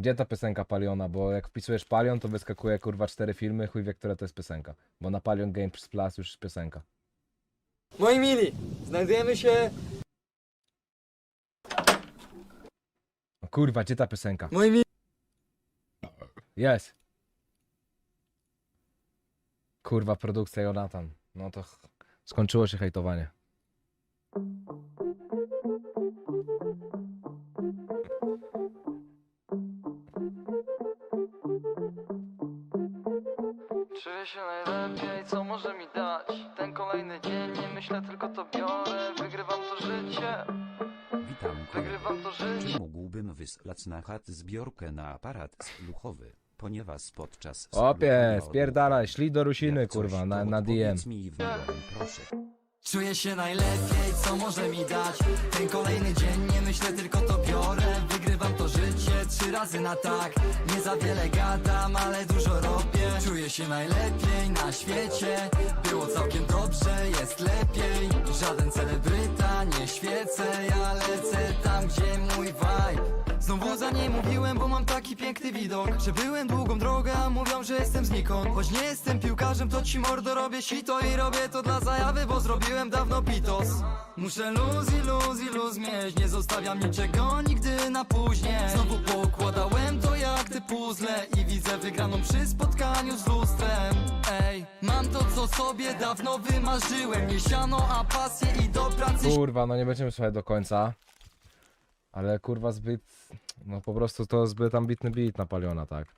Gdzie ta piosenka Paliona? Bo jak wpisujesz Palion, to wyskakuje kurwa cztery filmy, chuj wie, która to jest piosenka. Bo na Palion Games Plus już jest piosenka. Moi mili, znajdujemy się... O kurwa, gdzie ta piosenka? Moi mili... Jest. Kurwa, produkcja Jonathan. No to ch- skończyło się hejtowanie. Czuję się najlepiej, co może mi dać? Ten kolejny dzień, nie myślę, tylko to biorę. Wygrywam to życie, Witam wygrywam to życie. Czy mógłbym wysłać na chat zbiorkę na aparat słuchowy, ponieważ podczas Opie, spierdalaj, szli do Rusiny, kurwa, na, na DM. mi w miłym, proszę. Czuję się najlepiej, co może mi dać? Ten kolejny dzień, nie myślę, tylko to biorę trzy razy na tak. Nie za wiele gadam, ale dużo robię. Czuję się najlepiej na świecie. Było całkiem dobrze, jest lepiej. Żaden celebryta, nie świecę. Ja lecę tam, gdzie mój vibe. Znowu za nie mówiłem, bo mam taki piękny widok. Że byłem długą drogę, a mówią, że jestem znikąd. Choć nie jestem piłkarzem, to ci mordo robię sito I robię to dla zajawy, bo zrobiłem dawno pitos. Muszę luz i luz i luz mieć. Nie zostawiam niczego nigdy na później puzzle I widzę wygraną przy spotkaniu z lustrem Ej, mam to co sobie dawno wymarzyłem a pasję i do pracy Kurwa, no nie będziemy słuchać do końca. Ale kurwa zbyt. No po prostu to zbyt ambitny beat na Paliona, tak.